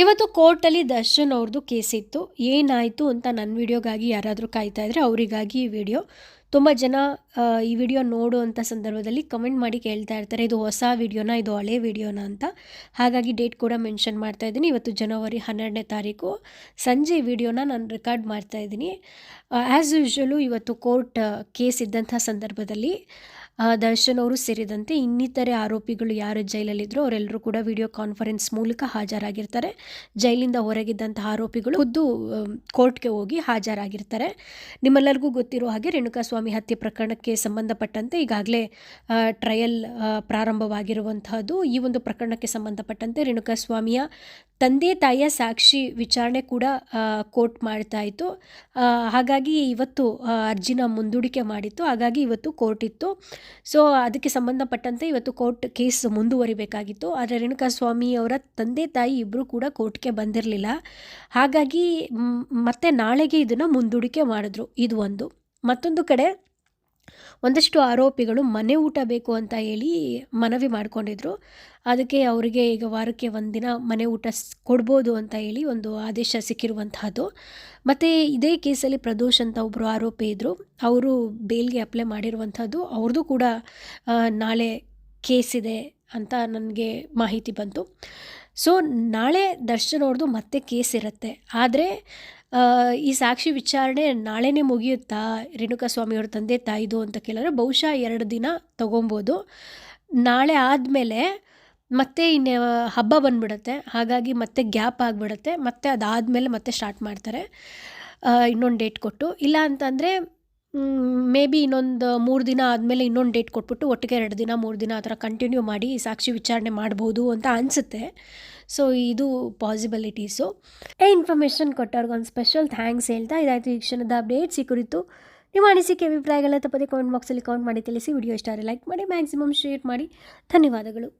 ಇವತ್ತು ಕೋರ್ಟಲ್ಲಿ ದರ್ಶನ್ ಅವ್ರದ್ದು ಕೇಸ್ ಇತ್ತು ಏನಾಯಿತು ಅಂತ ನನ್ನ ವಿಡಿಯೋಗಾಗಿ ಯಾರಾದರೂ ಕಾಯ್ತಾ ಇದ್ರೆ ಅವರಿಗಾಗಿ ಈ ವಿಡಿಯೋ. ತುಂಬ ಜನ ಈ ವಿಡಿಯೋ ನೋಡುವಂಥ ಸಂದರ್ಭದಲ್ಲಿ ಕಮೆಂಟ್ ಮಾಡಿ ಕೇಳ್ತಾ ಇರ್ತಾರೆ, ಇದು ಹೊಸ ವಿಡಿಯೋನ, ಇದು ಹಳೆ ವಿಡಿಯೋನ ಅಂತ. ಹಾಗಾಗಿ ಡೇಟ್ ಕೂಡ ಮೆನ್ಷನ್ ಮಾಡ್ತಾ ಇದ್ದೀನಿ. ಇವತ್ತು ಜನವರಿ ಹನ್ನೆರಡನೇ ತಾರೀಕು. ಸಂಜೆ ವಿಡಿಯೋನ ನಾನು ರೆಕಾರ್ಡ್ ಮಾಡ್ತಾ ಇದ್ದೀನಿ. ಆ್ಯಸ್ ಯೂಶ್ವಲು ಇವತ್ತು ಕೋರ್ಟ್ ಕೇಸ್ ಇದ್ದಂಥ ಸಂದರ್ಭದಲ್ಲಿ ದರ್ಶನ್ ಅವರು ಸೇರಿದಂತೆ ಇನ್ನಿತರೆ ಆರೋಪಿಗಳು ಯಾರು ಜೈಲಲ್ಲಿದ್ದರೂ ಅವರೆಲ್ಲರೂ ಕೂಡ ವಿಡಿಯೋ ಕಾನ್ಫರೆನ್ಸ್ ಮೂಲಕ ಹಾಜರಾಗಿರ್ತಾರೆ. ಜೈಲಿಂದ ಹೊರಗಿದ್ದಂತಹ ಆರೋಪಿಗಳು ಖುದ್ದು ಕೋರ್ಟ್ಗೆ ಹೋಗಿ ಹಾಜರಾಗಿರ್ತಾರೆ. ನಿಮ್ಮೆಲ್ಲರಿಗೂ ಗೊತ್ತಿರೋ ಹಾಗೆ ರೇಣುಕಾಸ್ವಾಮಿ ಹತ್ಯೆ ಪ್ರಕರಣಕ್ಕೆ ಸಂಬಂಧಪಟ್ಟಂತೆ ಈಗಾಗಲೇ ಟ್ರಯಲ್ ಪ್ರಾರಂಭವಾಗಿರುವಂತಹದ್ದು. ಈ ಒಂದು ಪ್ರಕರಣಕ್ಕೆ ಸಂಬಂಧಪಟ್ಟಂತೆ ರೇಣುಕಾಸ್ವಾಮಿಯ ತಂದೆ, ತಾಯಿಯ ಸಾಕ್ಷಿ ವಿಚಾರಣೆ ಕೂಡ ಕೋರ್ಟ್ ಮಾಡ್ತಾ ಇತ್ತು. ಹಾಗಾಗಿ ಇವತ್ತು ಅರ್ಜಿನ ಮುಂದೂಡಿಕೆ ಮಾಡಿತ್ತು. ಹಾಗಾಗಿ ಇವತ್ತು ಕೋರ್ಟ್ ಇತ್ತು. ಸೊ ಅದಕ್ಕೆ ಸಂಬಂಧಪಟ್ಟಂತೆ ಇವತ್ತು ಕೋರ್ಟ್ ಕೇಸ್ ಮುಂದುವರಿಬೇಕಾಗಿತ್ತು. ಆದರೆ ರೇಣುಕಾ ಸ್ವಾಮಿ ಅವರ ತಂದೆ ತಾಯಿ ಇಬ್ಬರು ಕೂಡ ಕೋರ್ಟ್ಗೆ ಬಂದಿರಲಿಲ್ಲ. ಹಾಗಾಗಿ ಮತ್ತೆ ನಾಳೆಗೆ ಇದನ್ನು ಮುಂದೂಡಿಕೆ ಮಾಡಿದ್ರು. ಇದು ಒಂದು. ಮತ್ತೊಂದು ಕಡೆ ಒಂದಷ್ಟು ಆರೋಪಿಗಳು ಮನೆ ಊಟ ಬೇಕು ಅಂತ ಹೇಳಿ ಮನವಿ ಮಾಡಿಕೊಂಡಿದ್ರು. ಅದಕ್ಕೆ ಅವರಿಗೆ ಈಗ ವಾರಕ್ಕೆ ಒಂದಿನ ಮನೆ ಊಟ ಕೊಡ್ಬೋದು ಅಂತ ಹೇಳಿ ಒಂದು ಆದೇಶ ಸಿಕ್ಕಿರುವಂತಹದ್ದು. ಮತ್ತು ಇದೇ ಕೇಸಲ್ಲಿ ಪ್ರದೋಷ್ ಅಂತ ಒಬ್ಬರು ಆರೋಪಿ ಇದ್ದರು ಅವರು ಬೇಲ್ಗೆ ಅಪ್ಲೈ ಮಾಡಿರುವಂಥದ್ದು ಅವ್ರದ್ದು ಕೂಡ ನಾಳೆ ಕೇಸ್ ಇದೆ ಅಂತ ನನಗೆ ಮಾಹಿತಿ ಬಂತು. ಸೊ, ನಾಳೆ ದರ್ಶನ್ ಅವ್ರದ್ದು ಮತ್ತೆ ಕೇಸ್ ಇರುತ್ತೆ. ಆದರೆ ಈ ಸಾಕ್ಷಿ ವಿಚಾರಣೆ ನಾಳೆನೇ ಮುಗಿಯುತ್ತಾ? ರೇಣುಕಾಸ್ವಾಮಿ ಅವ್ರ ತಂದೆ ತಾಯಿದು ಅಂತ ಕೇಳಿದ್ರೆ ಬಹುಶಃ ಎರಡು ದಿನ ತೊಗೊಬೋದು. ನಾಳೆ ಆದಮೇಲೆ ಮತ್ತೆ ಇನ್ನು ಹಬ್ಬ ಬಂದ್ಬಿಡುತ್ತೆ. ಹಾಗಾಗಿ ಮತ್ತೆ ಗ್ಯಾಪ್ ಆಗಿಬಿಡುತ್ತೆ. ಮತ್ತೆ ಅದಾದಮೇಲೆ ಮತ್ತೆ ಸ್ಟಾರ್ಟ್ ಮಾಡ್ತಾರೆ. ಇನ್ನೊಂದು ಡೇಟ್ ಕೊಟ್ಟು. ಇಲ್ಲ ಅಂತಂದರೆ ಮೇ ಬಿ ಇನ್ನೊಂದು ಮೂರು ದಿನ ಆದಮೇಲೆ ಇನ್ನೊಂದು ಡೇಟ್ ಕೊಟ್ಬಿಟ್ಟು ಒಟ್ಟಿಗೆ ಎರಡು ದಿನ, ಮೂರು ದಿನ ಆ ಥರ ಕಂಟಿನ್ಯೂ ಮಾಡಿ ಸಾಕ್ಷಿ ವಿಚಾರಣೆ ಮಾಡ್ಬೋದು ಅಂತ ಅನಿಸುತ್ತೆ. ಸೊ ಇದು ಪಾಸಿಬಿಲಿಟೀಸು ಏ ಇನ್ಫಾರ್ಮೇಷನ್ ಕೊಟ್ಟವ್ರಿಗೊಂದು ಸ್ಪೆಷಲ್ ಥ್ಯಾಂಕ್ಸ್ ಹೇಳ್ತಾ ಇದಾಯಿತು. ಈ ಕ್ಷಣದ ಅಪ್ಡೇಟ್ಸ್ ಈ ಕುರಿತು ನಿಮ್ಮ ಅನಿಸಿಕೆ ಅಭಿಪ್ರಾಯಗಳ ತಪ್ಪದೆ ಕಮೆಂಟ್ ಬಾಕ್ಸಲ್ಲಿ ಕಮೆಂಟ್ ಮಾಡಿ ತಿಳಿಸಿ. ವಿಡಿಯೋ ಇಷ್ಟ ಲೈಕ್ ಮಾಡಿ ಮ್ಯಾಕ್ಸಿಮಮ್ ಶೇರ್ ಮಾಡಿ. ಧನ್ಯವಾದಗಳು.